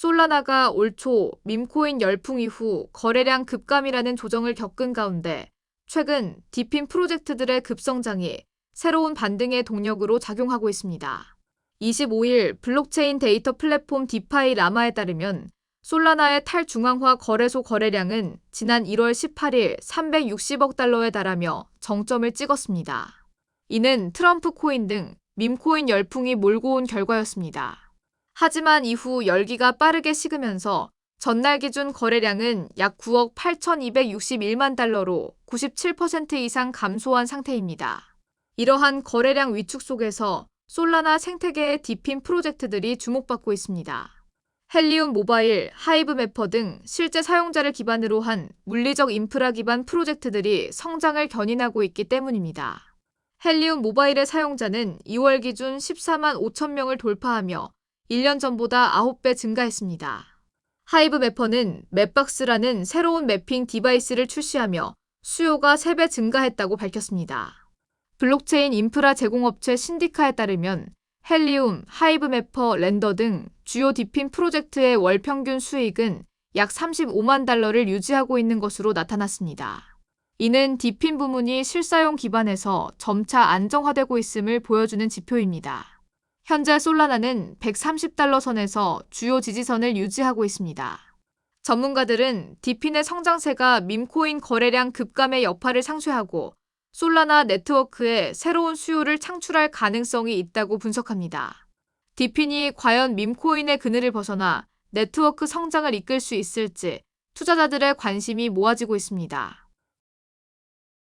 솔라나가 올 초 밈코인 열풍 이후 거래량 급감이라는 조정을 겪은 가운데 최근 디핀 프로젝트들의 급성장이 새로운 반등의 동력으로 작용하고 있습니다. 25일 블록체인 데이터 플랫폼 디파이 라마에 따르면 솔라나의 탈중앙화 거래소 거래량은 지난 1월 18일 360억 달러에 달하며 정점을 찍었습니다. 이는 트럼프 코인 등 밈코인 열풍이 몰고 온 결과였습니다. 하지만 이후 열기가 빠르게 식으면서 전날 기준 거래량은 약 9억 8,261만 달러로 97% 이상 감소한 상태입니다. 이러한 거래량 위축 속에서 솔라나 생태계의 디핀 프로젝트들이 주목받고 있습니다. 헬리움 모바일, 하이브 매퍼 등 실제 사용자를 기반으로 한 물리적 인프라 기반 프로젝트들이 성장을 견인하고 있기 때문입니다. 헬리움 모바일의 사용자는 2월 기준 14만 5천 명을 돌파하며 1년 전보다 9배 증가했습니다. 하이브 매퍼는 맵박스라는 새로운 매핑 디바이스를 출시하며 수요가 3배 증가했다고 밝혔습니다. 블록체인 인프라 제공업체 신디카에 따르면 헬리움, 하이브 매퍼, 랜더 등 주요 디핀 프로젝트의 월 평균 수익은 약 35만 달러를 유지하고 있는 것으로 나타났습니다. 이는 디핀 부문이 실사용 기반에서 점차 안정화되고 있음을 보여주는 지표입니다. 현재 솔라나는 130달러 선에서 주요 지지선을 유지하고 있습니다. 전문가들은 디핀의 성장세가 밈코인 거래량 급감의 여파를 상쇄하고 솔라나 네트워크에 새로운 수요를 창출할 가능성이 있다고 분석합니다. 디핀이 과연 밈코인의 그늘을 벗어나 네트워크 성장을 이끌 수 있을지 투자자들의 관심이 모아지고 있습니다.